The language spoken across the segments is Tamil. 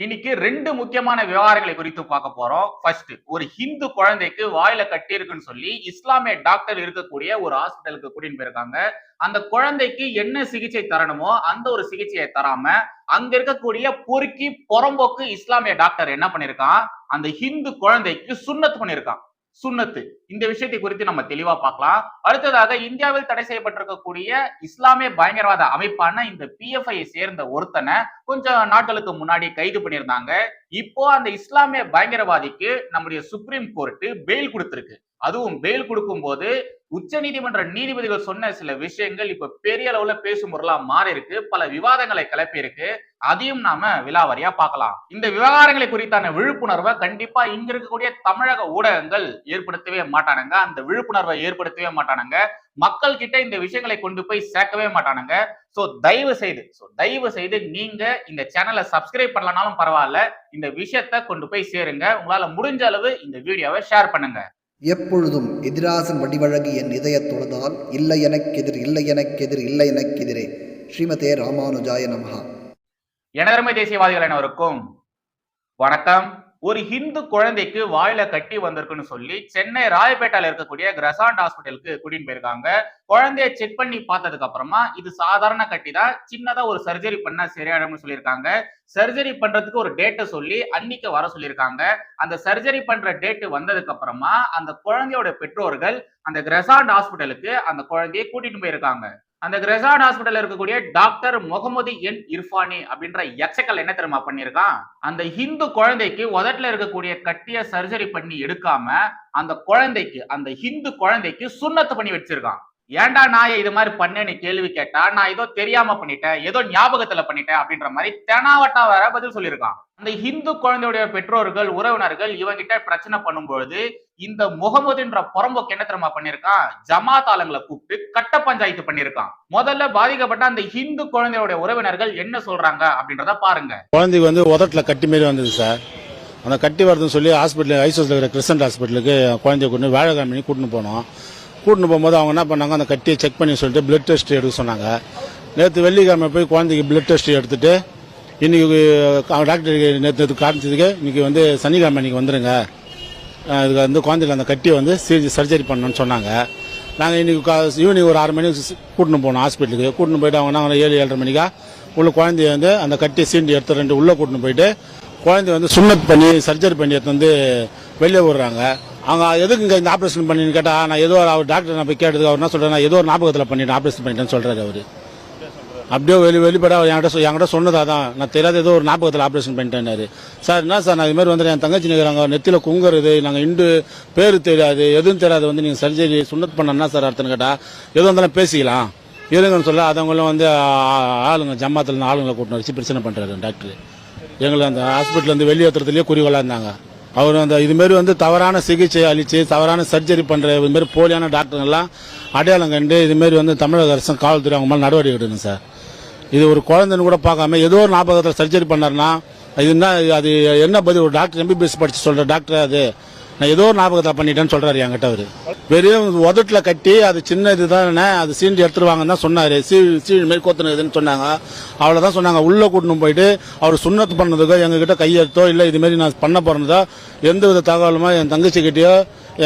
இன்னைக்கு ரெண்டு முக்கியமான விவகாரங்களை குறித்து பார்க்க போறோம். ஃபர்ஸ்ட் ஒரு ஹிந்து குழந்தைக்கு வாயில கட்டி இருக்குன்னு சொல்லி இஸ்லாமிய டாக்டர் இருக்கக்கூடிய ஒரு ஹாஸ்பிட்டலுக்கு கூட்டின்னு போயிருக்காங்க. அந்த குழந்தைக்கு என்ன சிகிச்சை தரணுமோ அந்த ஒரு சிகிச்சையை தராம அங்க இருக்கக்கூடிய பொறுக்கி புறம்போக்கு இஸ்லாமிய டாக்டர் என்ன பண்ணிருக்கான் அந்த ஹிந்து குழந்தைக்கு சுண்ணத் பண்ணிருக்கான் சுண்ணத்து. இந்த விஷயத்தை குறித்து நம்ம தெளிவா பார்க்கலாம். அடுத்ததாக இந்தியாவில் தடை செய்யப்பட்டிருக்கக்கூடிய இஸ்லாமிய பயங்கரவாத அமைப்பான இந்த பிஎஃப்ஐ சேர்ந்த ஒருத்தனை கொஞ்சம் நாட்களுக்கு முன்னாடி கைது பண்ணியிருந்தாங்க. இப்போ அந்த இஸ்லாமிய பயங்கரவாதிக்கு நம்முடைய சுப்ரீம் கோர்ட்டு பெயில் கொடுத்திருக்கு. அதுவும் பெயில் கொடுக்கும் போது உச்ச நீதிமன்ற நீதிபதிகள் சொன்ன சில விஷயங்கள் இப்ப பெரிய அளவுல பேசும் பொருளா மாறி இருக்கு பல விவாதங்களை கிளப்பி இருக்கு அதையும் நாம விலாவரியா பார்க்கலாம். இந்த விவகாரங்களை குறித்தான விழிப்புணர்வை கண்டிப்பா இங்க இருக்கக்கூடிய தமிழக ஊடகங்கள் ஏற்படுத்தவே மாட்டானுங்க. அந்த விழிப்புணர்வை ஏற்படுத்தவே மாட்டானுங்க. மக்கள் கிட்ட இந்த விஷயங்களை கொண்டு போய் சேர்க்கவே மாட்டானுங்க. சோ தயவு செய்து சோ தயவு செய்து நீங்க இந்த சேனலை சப்ஸ்கிரைப் பண்ணலனாலும் பரவாயில்ல. இந்த விஷயத்த கொண்டு போய் சேருங்க. உங்களால முடிஞ்ச அளவு இந்த வீடியோவை ஷேர் பண்ணுங்க. எப்பொழுதும் எதிராசன் வடிவழகு என் இதயத் தொழுதால் இல்லை எனக்கெதிர் இல்லை எனக்கெதிர் இல்லை எனக்கெதிரே. ஸ்ரீமதே ராமானுஜாய நமஹா. எனதருமை தேசியவாதிகள் அனைவருக்கும் வணக்கம். ஒரு ஹிந்து குழந்தைக்கு வாயில கட்டி வந்திருக்குன்னு சொல்லி சென்னை ராயப்பேட்டால இருக்கக்கூடிய கிரசாண்ட் ஹாஸ்பிட்டலுக்கு கூட்டிட்டு போயிருக்காங்க. குழந்தைய செக் பண்ணி பார்த்ததுக்கு அப்புறமா இது சாதாரண கட்டி தான் சின்னதா ஒரு சர்ஜரி பண்ணா சரியாயிடும்னு சொல்லியிருக்காங்க. சர்ஜரி பண்றதுக்கு ஒரு டேட்டை சொல்லி அன்னைக்கு வர சொல்லியிருக்காங்க. அந்த சர்ஜரி பண்ற டேட்டு வந்ததுக்கு அப்புறமா அந்த குழந்தையோட பெற்றோர்கள் அந்த கிரசாண்ட் ஹாஸ்பிட்டலுக்கு அந்த குழந்தையை கூட்டிட்டு போயிருக்காங்க. அந்த கிரசான் ஹாஸ்பிட்டல் இருக்கக்கூடிய டாக்டர் முகமது என் இர்ஃபானி அப்படின்ற எச்சக்கல் என்ன தெரியுமா பண்ணியிருக்கான்? அந்த ஹிந்து குழந்தைக்கு உதட்டில் இருக்கக்கூடிய கட்டிய சர்ஜரி பண்ணி எடுக்காம அந்த குழந்தைக்கு அந்த ஹிந்து குழந்தைக்கு சுண்ணத்து பண்ணி வச்சிருக்கான். ஏன்டா நான் இது மாதிரி பண்ணேன்னு கேள்வி கேட்டா நான் ஏதோ தெரியாம பண்ணிட்டேன் ஏதோ ஞாபகத்துல பண்ணிட்டேன் அப்படின்ற மாதிரி தெனாவட்டா வேற பதில் சொல்லியிருக்கான். அந்த ஹிந்து குழந்தையுடைய பெற்றோர்கள் உறவினர்கள் இவங்கிட்ட பிரச்சனை பண்ணும்பொழுது இந்த முகமதுன்ற புறம்போக்கு என்ன தெரியுமா பண்ணிருக்கான் ஜமாத் ஆளுங்களை கூப்பிட்டு கட்ட பஞ்சாயத்து பண்ணிருக்கான் முதல்ல பாதிக்கப்பட்ட அந்த ஹிந்து குழந்தையுடைய உறவினர்கள் என்ன சொல்றாங்க அப்படின்றத பாருங்க. குழந்தைக்கு வந்து உதட்டில் கட்டி மாரி வந்தது சார். அந்த கட்டி வருதுன்னு சொல்லி ஹாஸ்பிட்டல் ஐசியூஸில் இருக்கிற கிறிஸ்டன் ஹாஸ்பிட்டலுக்கு குழந்தைய கொண்டு வேலைக்கிழமை கூட்டின்னு போனோம் கூட்டின்னு போகும்போது அவங்க என்ன பண்ணாங்க அந்த கட்டியை செக் பண்ணி சொல்லிட்டு பிளட் டெஸ்ட் எடுக்க சொன்னாங்க. நேற்று வெள்ளிக்கிழமை போய் குழந்தைக்கு பிளட் டெஸ்ட் எடுத்துட்டு இன்னைக்கு டாக்டருக்கு நேற்று காமிச்சதுக்கு இன்னைக்கு வந்து சனிக்கிழமை இன்னைக்கு வந்துடுங்க இதுக்கு வந்து குழந்தைக்கு அந்த கட்டியை வந்து சர்ஜரி பண்ணணும்னு சொன்னாங்க. நாங்கள் இன்றைக்கி ஈவினிங் ஒரு ஆறு மணிக்கு கூட்டின்னு போனோம் ஹாஸ்பிட்டலுக்கு கூட்டின்னு போயிட்டு அவங்க நாங்கள் ஏழு ஏழரை மணிக்கா உள்ள குழந்தைய வந்து அந்த கட்டியை சீண்டி எடுத்து ரெண்டு உள்ளே கூட்டின்னு போயிட்டு குழந்தைய வந்து சுண்ணத் பண்ணி சர்ஜரி பண்ணி எடுத்து வந்து வெளியே விடுறாங்க அவங்க எதுக்கு இங்கே இந்த ஆப்ரேஷன் பண்ணின்னு கேட்டால் நான் ஏதோ அவர் டாக்டர் நான் போய் கேட்டதுக்கு அவர் என்ன சொல்கிறேன் நான் ஏதோ ஒரு ஞாபகத்தில் பண்ணிட்டு ஆப்ரேஷன் பண்ணிட்டேன்னு சொல்கிறாரு அவர். அப்படியே வெளி வெளிப்பட என்கிட்ட என்கிட்ட சொன்னதா தான் நான் தெரியாத ஏதோ ஒரு ஞாபகத்தில் ஆப்ரேஷன் பண்ணிட்டேன்னாரு சார் என்ன சார்? நான் இது மாதிரி வந்து என் தங்கச்சி நிற்கிறாங்க நெத்தியில் குங்குறது நாங்கள் இண்டு பேர் தெரியாது எதுவும் தெரியாது வந்து நீங்கள் சர்ஜரி சுண்ணத் பண்ண என்ன சார் அர்த்தம்னு கேட்டால் எதுவும் இருந்தாலும் பேசிக்கலாம். இருங்கன்னு சொல்ல அதவங்களும் வந்து ஆளுங்க ஜமாத்தில் இருந்து ஆளுங்களை கூட்டினு வச்சு பிரச்சனை பண்ணுறாரு டாக்டர் எங்களை அந்த ஹாஸ்பிட்டல் வந்து வெளியேற்றுறதுலேயே குறிக்கோளாக இருந்தாங்க. அவர் அந்த இதுமாரி வந்து தவறான சிகிச்சை அளித்து தவறான சர்ஜரி பண்ணுற இதுமாரி போலியான டாக்டருங்கெல்லாம் அடையாளம் கண்டு இதுமாரி வந்து தமிழக அரசு காவல்துறை அவங்க மேலே நடவடிக்கை எடுக்கணும் சார். இது ஒரு குழந்தைன்னு கூட பார்க்காம ஏதோ ஒரு ஞாபகத்தில் சர்ஜரி பண்ணார்னா இது என்ன அது என்ன பதில்? ஒரு டாக்டர் எம்பிபிஎஸ் படித்து சொல்கிற டாக்டர் அது? நான் ஏதோ ஞாபகத்தை பண்ணிட்டேன்னு சொல்றாரு என்கிட்ட அவரு. வெறும் உதட்டுல கட்டி அது சின்ன இதுதானே அது சீண்டி எடுத்துருவாங்கன்னு தான் சொன்னாரு. சீ சீழ் மாரி கோத்துனதுன்னு சொன்னாங்க. அவ்வளவுதான் சொன்னாங்க. உள்ள கூட்டணும் போயிட்டு அவர் சுண்ணத்து பண்ணதுக்கோ எங்ககிட்ட கையெழுத்தோ இல்லை இது மாதிரி நான் பண்ண போறதோ எந்த வித தகவலுமோ என் தங்கச்சி கிட்டயோ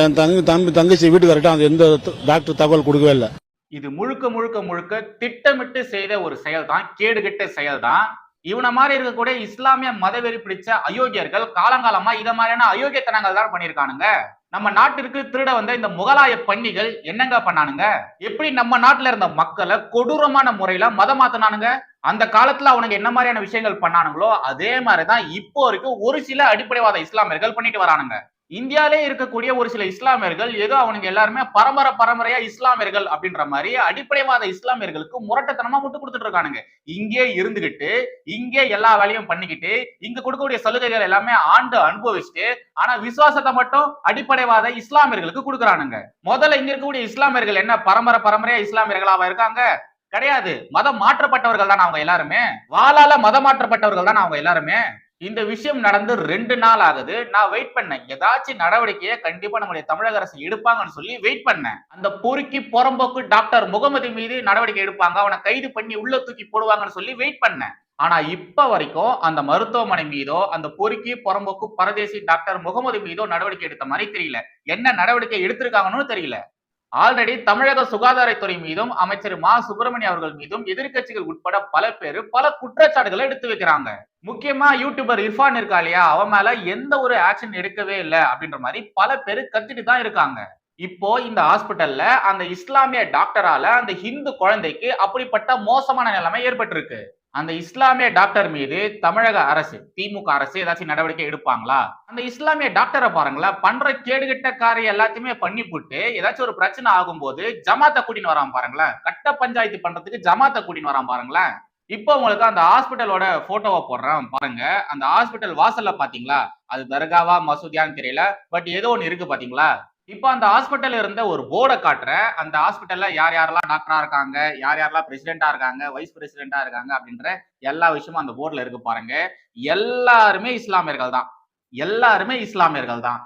என் தங்கி தம்பி தங்கச்சி வீட்டுக்கார்ட்ட அந்த எந்த டாக்டர் தகவல் கொடுக்கவே இல்லை. இது முழுக்க முழுக்க முழுக்க திட்டமிட்டு செய்த ஒரு செயல் தான் கேடுகெட்ட செயல் தான் இவனை மாதிரி இருக்கக்கூடிய இஸ்லாமிய மதவெறி பிடிச்ச அயோக்கியர்கள் காலங்காலமா இத மாதிரியான அயோக்கியத்தனங்கள் தான் பண்ணியிருக்கானுங்க. நம்ம நாட்டிற்கு திருட வந்த இந்த முகலாய பண்ணிகள் என்னங்க பண்ணானுங்க? எப்படி நம்ம நாட்டுல இருந்த மக்களை கொடூரமான முறையில மதம் மாத்தினானுங்க அந்த காலத்துல அவனுங்க என்ன மாதிரியான விஷயங்கள் பண்ணானுங்களோ அதே மாதிரிதான் இப்போ வரைக்கும் ஒரு சில அடிப்படைவாத இஸ்லாமியர்கள் பண்ணிட்டு வரானுங்க. இந்தியாலே இருக்கக்கூடிய ஒரு சில இஸ்லாமியர்கள் ஏதோ அவனுங்க எல்லாருமே பரம்பரை பரம்பரையா இஸ்லாமியர்கள் அப்படின்ற மாதிரி அடிப்படைவாத இஸ்லாமியர்களுக்கு முரட்டத்தனமா முட்டு கொடுத்துட்டு இருக்கானுங்க. இங்கே இருந்துகிட்டு இங்கே எல்லா வேலையும் பண்ணிக்கிட்டு இங்க கொடுக்கக்கூடிய சலுகைகள் எல்லாமே ஆண்டு அனுபவிச்சுட்டு ஆனா விசுவாசத்தை மட்டும் அடிப்படைவாத இஸ்லாமியர்களுக்கு கொடுக்குறானுங்க. முதல்ல இங்க இருக்கக்கூடிய இஸ்லாமியர்கள் என்ன பரம்பரை பரம்பரையா இஸ்லாமியர்களாவா இருக்காங்க? கிடையாது. மதம் மாற்றப்பட்டவர்கள் தான் அவங்க எல்லாருமே. வாளால மதம் மாற்றப்பட்டவர்கள் தான் அவங்க எல்லாருமே. இந்த விஷயம் நடந்து ரெண்டு நாள் ஆகுது. நான் வெயிட் பண்ணேன். ஏதாச்சும் நடவடிக்கையை கண்டிப்பா நம்முடைய தமிழக அரசு எடுப்பாங்கன்னு சொல்லி வெயிட் பண்ணேன். அந்த பொறுக்கி புறம்போக்கு டாக்டர் முகமது மீது நடவடிக்கை எடுப்பாங்க. அவனை கைது பண்ணி உள்ள தூக்கி போடுவாங்கன்னு சொல்லி வெயிட் பண்ணேன். ஆனா இப்ப வரைக்கும் அந்த மருத்துவமனை மீதோ அந்த பொறுக்கி புறம்போக்கு பரதேசி டாக்டர் முகமது மீதோ நடவடிக்கை எடுத்த மாதிரி தெரியல. என்ன நடவடிக்கை எடுத்திருக்காங்கன்னு தெரியல. ஆல்ரெடி தமிழக சுகாதாரத்துறை மீதும் அமைச்சர் மா. சுப்பிரமணிய அவர்கள் மீதும் எதிர்க்கட்சிகள் உட்பட பல பேர் பல குற்றச்சாட்டுகளை எடுத்து வைக்கிறாங்க. முக்கியமா யூடியூபர் இர்ஃபான் இருக்கா இல்லையா? அவன் மேல எந்த ஒரு ஆக்ஷன் எடுக்கவே இல்லை அப்படின்ற மாதிரி பல பேர் கத்திட்டு தான் இருக்காங்க. இப்போ இந்த ஹாஸ்பிட்டல்ல அந்த இஸ்லாமிய டாக்டரால அந்த ஹிந்து குழந்தைக்கு அப்படிப்பட்ட மோசமான நிலைமை ஏற்பட்டிருக்கு. அந்த இஸ்லாமிய டாக்டர் மீது தமிழக அரசு திமுக அரசு ஏதாச்சும் நடவடிக்கை எடுப்பாங்களா? அந்த இஸ்லாமிய டாக்டரை பாருங்களேன் பண்ற கேடுகிட்ட காரியம் எல்லாத்தையுமே பண்ணி போட்டு ஏதாச்சும் ஒரு பிரச்சனை ஆகும்போது ஜமாத்தை கூட்டின்னு வரான் பாருங்களேன். கட்ட பஞ்சாயத்து பண்றதுக்கு ஜமாத்தை கூட்டின்னு வரான் பாருங்களேன். இப்போ உங்களுக்கு அந்த ஹாஸ்பிட்டலோட போட்டோவை போடுறேன் பாருங்க. அந்த ஹாஸ்பிட்டல் வாசல்ல பாத்தீங்களா? அது தர்காவா மசூதியான்னு தெரியல. பட் ஏதோ ஒன்று இருக்கு பாத்தீங்களா? இப்போ அந்த ஹாஸ்பிட்டல் இருந்த ஒரு போர்டை காட்டுறேன். அந்த ஹாஸ்பிட்டல்ல யார் யாரெல்லாம் டாக்டரா இருக்காங்க யார் யாரெல்லாம் பிரசிடென்டா இருக்காங்க வைஸ் பிரசிடென்டா இருக்காங்க அப்படின்ற எல்லா விஷயமும் அந்த போர்டில் இருக்கு பாருங்க. எல்லாருமே இஸ்லாமியர்கள் தான். எல்லாருமே இஸ்லாமியர்கள் தான்.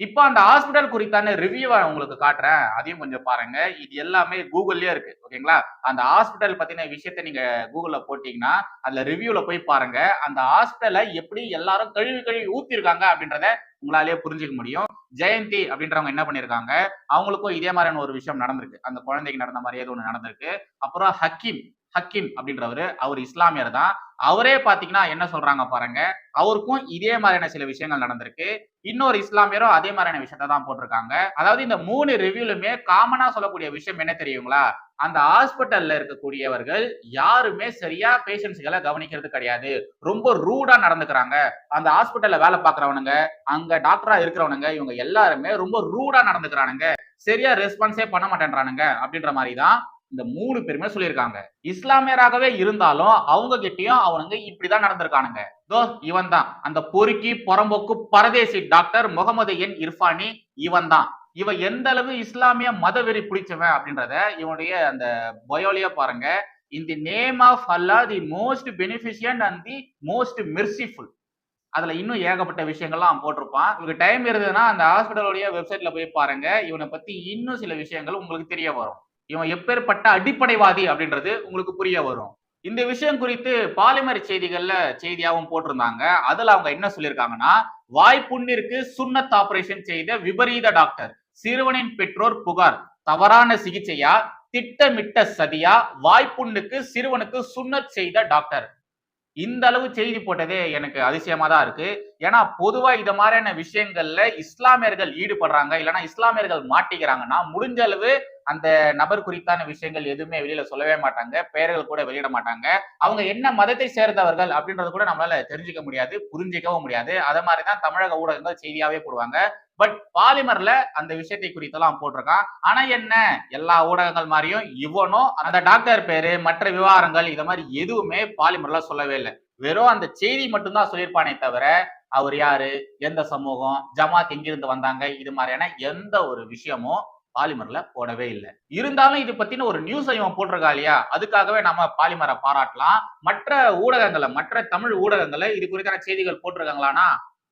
இப்போ அந்த ஹாஸ்பிட்டல் குறித்தான ரிவ்யூவை உங்களுக்கு காட்டுறேன். அதையும் கொஞ்சம் பாருங்க. இது எல்லாமே கூகுள்லயே இருக்கு. ஓகேங்களா? அந்த ஹாஸ்பிட்டல் பத்தின விஷயத்த நீங்க கூகுள்ல போட்டீங்கன்னா அதுல ரிவ்யூல போய் பாருங்க. அந்த ஹாஸ்பிட்டலை எப்படி எல்லாரும் கழுவி கழுவி ஊத்திருக்காங்க அப்படின்றத உங்களாலேயே புரிஞ்சுக்க முடியும். ஜெயந்தி அப்படின்றவங்க என்ன பண்ணிருக்காங்க? அவங்களுக்கும் இதே மாதிரியான ஒரு விஷயம் நடந்திருக்கு. அந்த குழந்தைக்கு நடந்த மாதிரி ஏதோ ஒன்று நடந்திருக்கு. அப்புறம் ஹக்கீம். ஹக்கீம் அப்படின்றவரு அவர் இஸ்லாமியர் தான். அவரே பாத்தீங்கன்னா என்ன சொல்றாங்க பாருங்க அவருக்கும் இதே மாதிரியான சில விஷயங்கள் நடந்திருக்கு. இன்னொரு இஸ்லாமியரும் அதே மாதிரியான விஷயத்த தான் போட்டிருக்காங்க. அதாவது இந்த மூணு ரிவ்யூலுமே காமனா சொல்லக்கூடிய விஷயம் என்ன தெரியுங்களா? அந்த ஹாஸ்பிட்டல்ல இருக்கக்கூடியவர்கள் யாருமே சரியா பேஷண்ட்ஸ்களை கவனிக்கிறது கிடையாது. ரொம்ப ரூடா நடந்துக்கிறாங்க. அந்த ஹாஸ்பிட்டல்ல வேலை பாக்குறவனுங்க அங்க டாக்டரா இருக்கிறவனுங்க இவங்க எல்லாருமே ரொம்ப ரூடா நடந்துக்கிறானுங்க. சரியா ரெஸ்பான்ஸே பண்ண மாட்டேன்றானுங்க அப்படின்ற மாதிரி தான் இந்த மூணு பேருமே சொல்லியிருக்காங்க. இஸ்லாமியராகவே இருந்தாலும் அவங்க கிட்டயும் அவனுங்க இப்படிதான் நடந்திருக்கானுங்க. தோ இவன் தான் அந்த பொறுக்கி புறம்போக்கு பரதேசி டாக்டர் முகமது என் இர்ஃபானி இவன் தான் இவன் எந்த அளவு இஸ்லாமிய மதவெறி பிடிச்சவன் அப்படின்றத இவனுடைய அந்த பயோலியா பாருங்க. In the name of Allah the most beneficent and the most merciful அதுல இன்னும் ஏகப்பட்ட விஷயங்கள்லாம் போட்டிருப்பான். உங்களுக்கு டைம் இருந்ததுன்னா அந்த ஹாஸ்பிட்டலுடைய வெப்சைட்ல போய் பாருங்க. இவனை பத்தி இன்னும் சில விஷயங்கள் உங்களுக்கு தெரிய வரும். இவன் எப்பேற்பட்ட அடிப்படைவாதி அப்படின்றது உங்களுக்கு புரிய வரும். இந்த விஷயம் குறித்து பாலிமர் செய்திகள்ல செய்தியாகவும் போட்டிருந்தாங்க. அதுல அவங்க என்ன சொல்லியிருக்காங்கன்னா வாய்ப்புண்ணிற்கு சுன்னத் ஆபரேஷன் செய்த விபரீத டாக்டர் சிறுவனின் பெற்றோர் புகார் தவறான சிகிச்சையா திட்டமிட்ட சதியா வாய்ப்புண்ணுக்கு சிறுவனுக்கு சுண்ணத் செய்த டாக்டர் இந்த அளவு செய்தி போட்டதே எனக்கு அதிசயமா தான் இருக்கு. ஏன்னா பொதுவா இந்த மாதிரியான விஷயங்கள்ல இஸ்லாமியர்கள் ஈடுபடுறாங்க இல்லைன்னா இஸ்லாமியர்கள் மாட்டிக்கிறாங்கன்னா முடிஞ்ச அளவு அந்த நபர் குறித்தான விஷயங்கள் எதுவுமே வெளியில சொல்லவே மாட்டாங்க பெயர்கள் கூட வெளியிட மாட்டாங்க. அவங்க என்ன மதத்தை சேர்ந்தவர்கள் அப்படின்றது கூட நம்மளால தெரிஞ்சுக்க முடியாது புரிஞ்சிக்கவும் முடியாது. அதே மாதிரிதான் தமிழக ஊடகங்கள் செய்தியாவே போடுவாங்க. பட் பாலிமர்ல அந்த விஷயத்தை குறித்தெல்லாம் போட்டிருக்கான். ஆனா என்ன? எல்லா ஊடகங்கள் மாதிரியும் இவனும் அந்த டாக்டர் பேரு மற்ற விவகாரங்கள் இதை மாதிரி எதுவுமே பாலிமர்ல சொல்லவே இல்லை. வெறும் அந்த செய்தி மட்டும்தான் சொல்லியிருப்பானே தவிர அவர் யாரு? எந்த சமூகம்? ஜமாத் எங்கிருந்து வந்தாங்க? இது மாதிரியான எந்த ஒரு விஷயமும் பாலிமர்ல போடவே இல்லை. இருந்தாலும் இது பத்தின ஒரு நியூஸ் இவன் போட்டிருக்கா இல்லையா? அதுக்காகவே நம்ம பாலிமரை பாராட்டலாம். மற்ற ஊடகங்களை மற்ற தமிழ் ஊடகங்களை இது குறித்தான செய்திகள் போட்டிருக்காங்களானா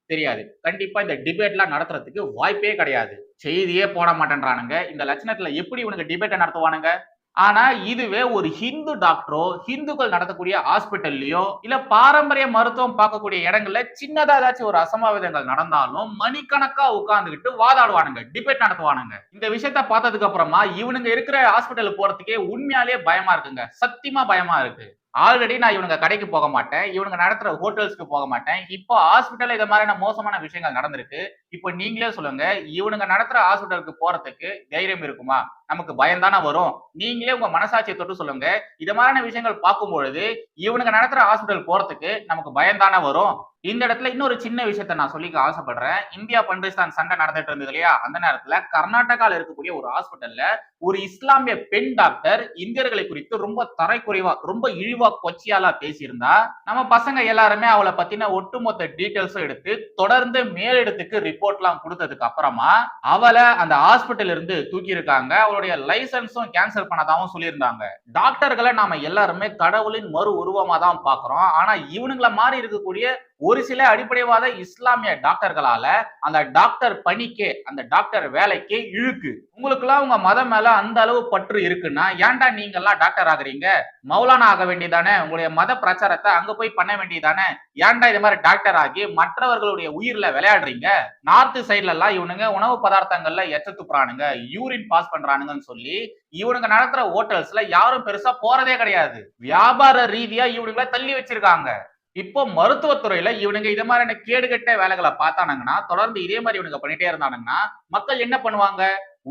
தெரியாது. கண்டிப்பா இந்த டிபேட்லாம் நடத்துறதுக்கு வாய்ப்பே கிடையாது. செய்தியே போட மாட்டேன்றானுங்க. இந்த லட்சணத்துல எப்படி இவனுக்கு டிபேட்டை நடத்துவானுங்க? ஆனா இதுவே ஒரு ஹிந்து டாக்டரோ ஹிந்துக்கள் நடத்தக்கூடிய ஹாஸ்பிட்டல்லையோ இல்ல பாரம்பரிய மருத்துவம் பார்க்கக்கூடிய இடங்கள்ல சின்னதா ஏதாச்சும் ஒரு அசம்பாவிதங்கள் நடந்தாலும் மணிக்கணக்கா உட்காந்துக்கிட்டு வாதாடுவானுங்க டிபேட் நடத்துவானுங்க. இந்த விஷயத்த பார்த்ததுக்கு அப்புறமா இவனுங்க இருக்கிற ஹாஸ்பிட்டல் போறதுக்கே உண்மையாலேயே பயமா இருக்குங்க. சத்தியமா பயமா இருக்கு. ஆல்ரெடி நான் இவனுங்க கடைக்கு போக மாட்டேன். இவனுங்க நடத்துற ஹோட்டல்ஸ்க்கு போக மாட்டேன். இப்போ ஹாஸ்பிட்டல்ல இது மாதிரியான மோசமான விஷயங்கள் நடந்திருக்கு. இப்போ நீங்களே சொல்லுங்க இவனுங்க நடத்துற ஹாஸ்பிட்டலுக்கு போறதுக்கு தைரியம் இருக்குமா? நமக்கு பயம் தானே வரும். நீங்களே உங்க மனசாட்சியை தொட்டு சொல்லுங்க. இது மாதிரியான விஷயங்கள் பார்க்கும் பொழுது இவனுங்க நடத்துற ஹாஸ்பிட்டல் போறதுக்கு நமக்கு பயம் தானே வரும். இந்த இடத்துல இன்னொரு சின்ன விஷயத்த நான் சொல்லிக்க ஆசைப்படுறேன். இந்தியா பண்டிஸ்தான் சண்டை நடந்துட்டு இருந்தது இல்லையா? அந்த நேரத்துல கர்நாடகால இருக்கக்கூடிய ஒரு ஹாஸ்பிட்டல்ல ஒரு இஸ்லாமிய பெண் டாக்டர் இந்தியர்களை குறித்து ரொம்ப தரைக்குறைவா ரொம்ப இழிவா கொச்சியாலா பேசியிருந்தா நம்ம பசங்க எல்லாருமே அவளை பத்தின ஒட்டுமொத்த டீட்டெயில்ஸும் எடுத்து தொடர்ந்து மேலிடத்துக்கு ரிப்போர்ட்லாம் கொடுத்ததுக்கு அப்புறமா அவளை அந்த ஹாஸ்பிட்டல் இருந்து தூக்கி இருக்காங்க அவளுடைய லைசன்ஸும் கேன்சல் பண்ணதாவும் சொல்லியிருந்தாங்க. டாக்டர்களை நாம எல்லாருமே கடவுளின் மறு உருவமா தான் பாக்குறோம் ஆனா இவனுங்களை மாதிரி இருக்கக்கூடிய ஒரு சில அடிப்படைவாத இஸ்லாமிய டாக்டர்களால அந்த டாக்டர் பணிக்கே அந்த டாக்டர் வேலைக்கே இழுக்கு. உங்களுக்குலாம் உங்க மதம் மேல அந்த அளவு பற்று இருக்குன்னா ஏன்டா நீங்க எல்லாம் டாக்டர் ஆகுறீங்க? மௌலானா ஆக வேண்டியதானே? உங்களுடைய மத பிரச்சாரத்தை அங்க போய் பண்ண வேண்டியதானே? ஏன்டா இது மாதிரி டாக்டர் ஆகி மற்றவர்களுடைய உயிர்ல விளையாடுறீங்க? நார்த் சைட்ல எல்லாம் இவனுங்க உணவு பதார்த்தங்கள்ல எச்ச துப்புறானுங்க யூரின் பாஸ் பண்றானுங்கன்னு சொல்லி இவனுங்க நடத்துற ஹோட்டல்ஸ்ல யாரும் பெருசா போறதே கிடையாது. வியாபார ரீதியா இவனுங்களை தள்ளி வச்சிருக்காங்க. இப்போ மருத்துவத்துறையில இவனுங்க இதை மாதிரியான கேடுகட்ட வேலைகளை பார்த்தானுங்கன்னா தொடர்ந்து இதே மாதிரி இவனுங்க பண்ணிட்டே இருந்தானுங்கன்னா மக்கள் என்ன பண்ணுவாங்க?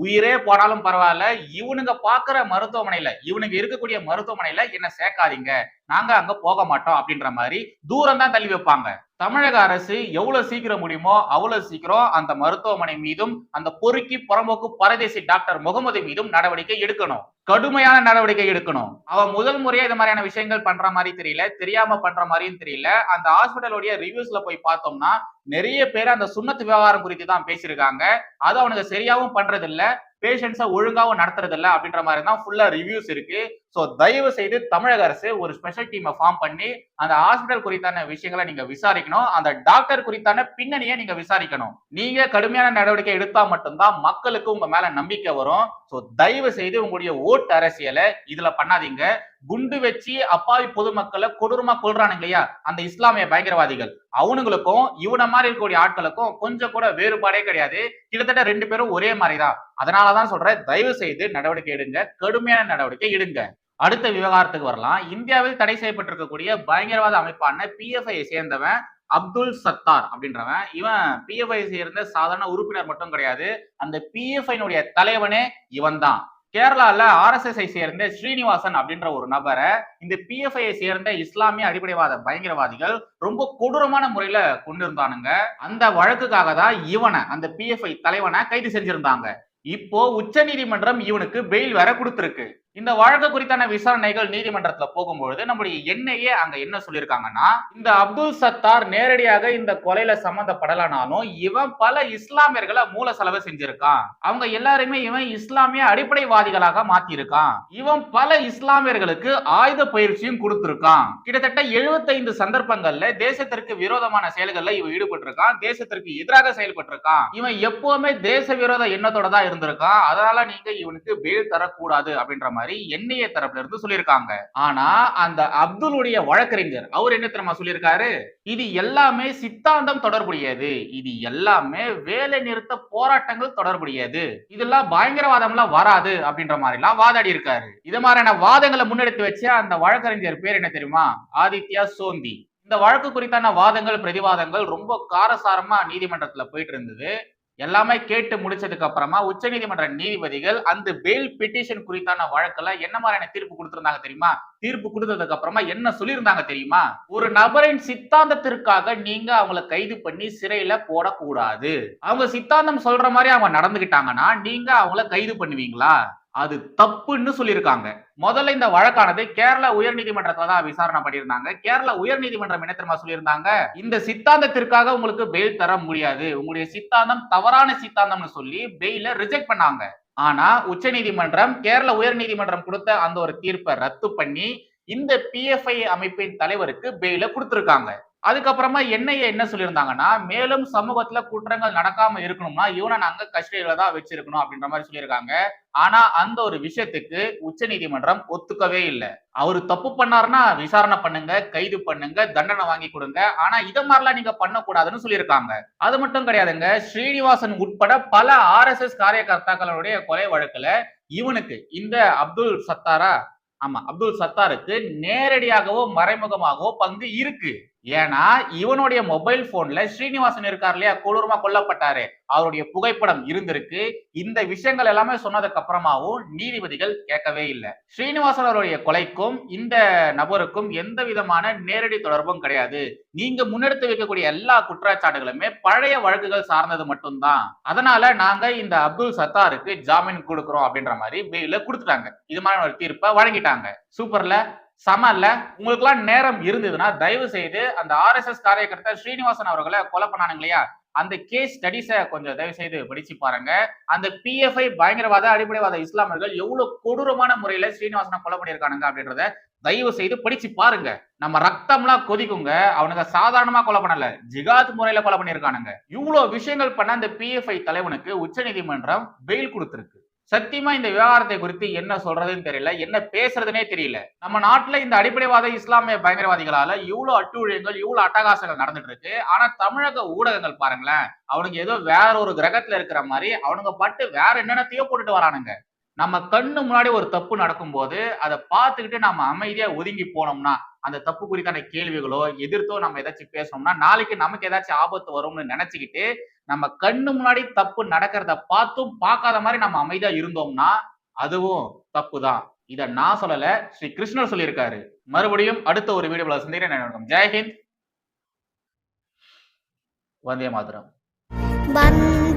உயிரே போனாலும் பரவாயில்ல இவனுங்க பாக்குற மருத்துவமனையில இவனுங்க இருக்கக்கூடிய மருத்துவமனையில என்ன சேர்க்காதீங்க. நாங்க அங்க போக மாட்டோம் அப்படின்ற மாதிரி தூரம் தான் தள்ளி வைப்பாங்க. தமிழக அரசு எவ்வளவு சீக்கிரம் முடியுமோ அவ்வளவு சீக்கிரம் அந்த மருத்துவமனை மீதும் அந்த பொறுக்கி புறம்போக்கு பரதேசி டாக்டர் முகமது மீதும் நடவடிக்கை எடுக்கணும். கடுமையான நடவடிக்கை எடுக்கணும். அவன் முதல் முறையா இது மாதிரியான விஷயங்கள் பண்ற மாதிரி தெரியல தெரியாம பண்ற மாதிரியும் தெரியல. அந்த ஹாஸ்பிட்டலுடைய ரிவ்யூஸ்ல போய் பார்த்தோம்னா நிறைய பேர் அந்த சுண்ணத்து விவகாரம் குறித்து தான் பேசியிருக்காங்க. அது அவனுக்கு சரியாவும் பண்றது இல்ல பேஷண்ட்ஸை ஒழுங்காவும் நடத்துறது அப்படின்ற மாதிரி தான் ஃபுல்லாக ரிவ்யூஸ் இருக்கு. ஸோ தயவு செய்து தமிழக அரசு ஒரு ஸ்பெஷல் டீமை ஃபார்ம் பண்ணி அந்த ஹாஸ்பிட்டல் குறித்தான விஷயங்களை நீங்க விசாரிக்கணும். அந்த டாக்டர் குறித்தான பின்னணியை நீங்க விசாரிக்கணும். நீங்க கடுமையான நடவடிக்கை எடுத்தா மட்டும்தான் மக்களுக்கு உங்க மேல நம்பிக்கை வரும். ஸோ தயவு செய்து உங்களுடைய ஓட்டு அரசியலை இதுல பண்ணாதீங்க. குண்டு வச்சு அப்பாவி பொதுமக்களை கொடூரமா கொள்றானுங்க இல்லையா? அந்த இஸ்லாமிய பயங்கரவாதிகள். அவனுங்களுக்கும் இவன மாதிரி இருக்கக்கூடிய ஆட்களுக்கும் கொஞ்சம் கூட வேறுபாடே கிடையாது. கிட்டத்தட்ட ரெண்டு பேரும் ஒரே மாதிரிதான். அதனாலதான் சொல்றேன் தயவு செய்து நடவடிக்கை எடுங்க கடுமையான நடவடிக்கை எடுங்க. அடுத்த விவகாரத்துக்கு வரலாம். இந்தியாவில் தடை செய்யப்பட்டிருக்கக்கூடிய பயங்கரவாத அமைப்பான பிஎஃப்ஐ சேர்ந்தவன் அப்துல் சத்தார் அப்படின்றவன். இவன் பிஎஃப்ஐ சேர்ந்த சாதாரண உறுப்பினர் மட்டும் கிடையாது. அந்த பிஎஃப்ஐனுடைய தலைவனே இவன் தான் கேரளால ஆர்எஸ்எஸ்ஐ சேர்ந்த ஸ்ரீனிவாசன் அப்படின்ற ஒரு நபரை இந்த பிஎஃப்ஐ சேர்ந்த இஸ்லாமிய அடிப்படைவாத பயங்கரவாதிகள் ரொம்ப கொடூரமான முறையில கொண்டு இருந்தானுங்க அந்த வழக்குக்காக தான் இவனை அந்த பிஎஃப்ஐ தலைவனை கைது செஞ்சிருந்தாங்க. இப்போ உச்ச நீதிமன்றம் இவனுக்கு பெயில் வேற கொடுத்துருக்கு. இந்த வழக்கு குறித்தான விசாரணைகள் நீதிமன்றத்துல போகும்பொழுது நம்முடைய என்ஐஏ அங்க என்ன சொல்லியிருக்காங்கன்னா இந்த அப்துல் சத்தார் நேரடியாக இந்த கொலையில சம்பந்தப்படலானாலும் இவன் பல இஸ்லாமியர்களை மூல செலவு செஞ்சிருக்கான். அவங்க எல்லாருமே இவன் இஸ்லாமிய அடிப்படைவாதிகளாக மாத்திருக்கான் இவன் பல இஸ்லாமியர்களுக்கு ஆயுத பயிற்சியும் கொடுத்திருக்கான். கிட்டத்தட்ட 75 சந்தர்ப்பங்கள்ல தேசத்திற்கு விரோதமான செயல்கள்ல இவன் ஈடுபட்டிருக்கான். தேசத்திற்கு எதிராக செயல்பட்டிருக்கான். இவன் எப்பவுமே தேச விரோத எண்ணத்தோட தான் இருந்திருக்கான். அதனால நீங்க இவனுக்கு பெயில் தரக்கூடாது அப்படின்ற மாதிரி என்ஐஏ தரப்புல இருந்து சொல்லியிருக்காங்க. ஆனா அந்த அப்துலுடைய வழக்கறிஞர் அவர் என்ன தெரியுமா சொல்லியிருக்காரு? இது எல்லாமே சித்தாந்தம் தொடர்புடையது. இது எல்லாமே வேலை நிறுத்த போராட்டங்கள் தொடர்புடையது. இதெல்லாம் பயங்கரவாதம் எல்லாம் வராது அப்படின்ற மாதிரி எல்லாம் வாதாடி இருக்காரு. இது மாதிரியான வாதங்களை முன்னெடுத்து வச்ச அந்த வழக்கறிஞர் பேர் என்ன தெரியுமா? ஆதித்யா சோந்தி. இந்த வழக்கு குறித்தான வாதங்கள் பிரதிவாதங்கள் ரொம்ப காரசாரமா நீதிமன்றத்துல போயிட்டு இருந்தது. எல்லாமே கேட்டு முடிச்சதுக்கு அப்புறமா உச்சநீதிமன்ற நீதிபதிகள் அந்த பெயில் பெட்டிஷன் குறித்தான வழக்குல என்ன மாதிரியான தீர்ப்பு கொடுத்திருந்தாங்க தெரியுமா? தீர்ப்பு கொடுத்ததுக்கு அப்புறமா என்ன சொல்லியிருந்தாங்க தெரியுமா? ஒரு நபரின் சித்தாந்தத்திற்காக நீங்க அவங்கள கைது பண்ணி சிறையில போடக்கூடாது. அவங்க சித்தாந்தம் சொல்ற மாதிரி அவங்க நடந்துகிட்டாங்கன்னா நீங்க அவங்கள கைது பண்ணுவீங்களா? அது தப்புன்னு சொல்லியிருக்காங்க. முதல்ல இந்த வழக்கானது கேரளா உயர்நீதிமன்றத்துல தான் விசாரணை பண்ணியிருந்தாங்க. கேரளா உயர்நீதிமன்றம் என்ன தெரியுமா சொல்லியிருந்தாங்க? இந்த சித்தாந்தத்திற்காக உங்களுக்கு பெயில் தர முடியாது. உங்களுடைய சித்தாந்தம் தவறான சித்தாந்தம்னு சொல்லி பெயில ரிஜெக்ட் பண்ணாங்க. ஆனா உச்சநீதிமன்றம் கேரள உயர்நீதிமன்றம் கொடுத்த அந்த ஒரு தீர்ப்பை ரத்து பண்ணி இந்த பிஎஃப்ஐ அமைப்பின் தலைவருக்கு பெயில கொடுத்திருக்காங்க. அதுக்கப்புறமா என்னைய என்ன சொல்லியிருந்தாங்கன்னா மேலும் சமூகத்துல குற்றங்கள் நடக்காம இருக்கணும்னா இவனை நாங்க கஸ்டடியில தான் வச்சிருக்கணும் அப்படின்ற மாதிரி சொல்லியிருக்காங்க. ஆனா அந்த ஒரு விஷயத்துக்கு உச்சநீதிமன்றம் ஒத்துக்கவே இல்லை. அவர் தப்பு பண்ணாருன்னா விசாரணை பண்ணுங்க கைது பண்ணுங்க தண்டனை வாங்கி கொடுங்க. ஆனா இதை மாதிரிலாம் நீங்க பண்ணக்கூடாதுன்னு சொல்லியிருக்காங்க. அது மட்டும் கிடையாதுங்க ஸ்ரீனிவாசன் உட்பட பல ஆர்எஸ்எஸ் காரியகர்த்தாக்களுடைய கொலை வழக்குல இவனுக்கு இந்த அப்துல் சத்தாரா ஆமா அப்துல் சத்தாருக்கு நேரடியாகவோ மறைமுகமாகவோ பங்கு இருக்கு. ஏன்னா இவனுடைய மொபைல் போன்ல ஸ்ரீனிவாசன் இருக்கார் இல்லையா? கொடூரமா கொல்லப்பட்டாரு. அவருடைய புகைப்படம் இருந்திருக்கு. இந்த விஷயங்கள் எல்லாமே சொன்னதுக்கு அப்புறமாவும் நீதிபதிகள் கேட்கவே இல்லை. ஸ்ரீனிவாசன் அவருடைய கொலைக்கும் இந்த நபருக்கும் எந்த விதமான நேரடி தொடர்பும் கிடையாது. நீங்க முன்னெடுத்து வைக்கக்கூடிய எல்லா குற்றச்சாட்டுகளுமே பழைய வழக்குகள் சார்ந்தது மட்டும்தான். அதனால நாங்க இந்த அப்துல் சத்தாருக்கு ஜாமீன் கொடுக்கிறோம் அப்படின்ற மாதிரி வெயில கொடுத்துட்டாங்க. இது மாதிரி ஒரு தீர்ப்பை வழங்கிட்டாங்க. சூப்பர்ல? சம சமல்ல உங்களுக்குலாம் நேரம் இருந்ததுன்னா தயவு செய்து அந்த ஆர்எஸ்எஸ் காரியகர்த்தா ஸ்ரீனிவாசன் அவர்களை கொலை பண்ணானுங்க இல்லையா? அந்த கேஸ் ஸ்டடிஸை கொஞ்சம் தயவு செய்து படிச்சு பாருங்க. அந்த பிஎஃப்ஐ பயங்கரவாத அடிப்படைவாத இஸ்லாமியர்கள் எவ்வளவு கொடூரமான முறையில ஸ்ரீனிவாசனை கொலை பண்ணியிருக்கானுங்க அப்படின்றத தயவு செய்து படிச்சு பாருங்க. நம்ம ரத்தம்லாம் கொதிக்குங்க. அவனுங்க சாதாரணமா கொலை பண்ணல. ஜிகாத் முறையில கொலை பண்ணியிருக்கானுங்க. இவ்வளவு விஷயங்கள் பண்ண அந்த பிஎஃப்ஐ தலைவனுக்கு உச்சநீதிமன்றம் பெயில் கொடுத்திருக்கு. சத்தியமா இந்த விவகாரத்தை குறித்து என்ன சொல்றதுன்னு தெரியல என்ன பேசுறதுனே தெரியல. நம்ம நாட்டுல இந்த அடிப்படைவாத இஸ்லாமிய பயங்கரவாதிகளால இவ்வளவு அட்டுழியங்கள் இவ்வளவு அட்டகாசங்கள் நடந்துட்டு இருக்கு. ஆனா தமிழக ஊடகங்கள் பாருங்களேன் அவனுங்க ஏதோ வேற ஒரு கிரகத்துல இருக்கிற மாதிரி அவனுங்க பட்டு வேற என்னென்னத்தையோ போட்டுட்டு வரானுங்க. நம்ம கண்ணு முன்னாடி ஒரு தப்பு நடக்கும்போது அதை பார்த்துக்கிட்டு நம்ம அமைதியா ஒதுங்கி போனோம்னா அந்த தப்பு குறித்தான கேள்விகளோ எதிர்த்தோ நம்ம ஏதாச்சும் பேசணும்னா நாளைக்கு நமக்கு ஏதாச்சும் ஆபத்து வரும்னு நினைச்சுக்கிட்டு நம்ம கண்ணு முன்னாடி தப்பு நடக்கிறத பார்த்தும் பார்க்காத மாதிரி நம்ம அமைதியா இருந்தோம்னா அதுவும் தப்பு தான் இத நான் சொல்லல ஸ்ரீ கிருஷ்ணர் சொல்லியிருக்காரு. மறுபடியும் அடுத்த ஒரு வீடியோல சந்திக்கிறேன். ஜெயஹிந்த் வந்தே மாதிரம். வந்தே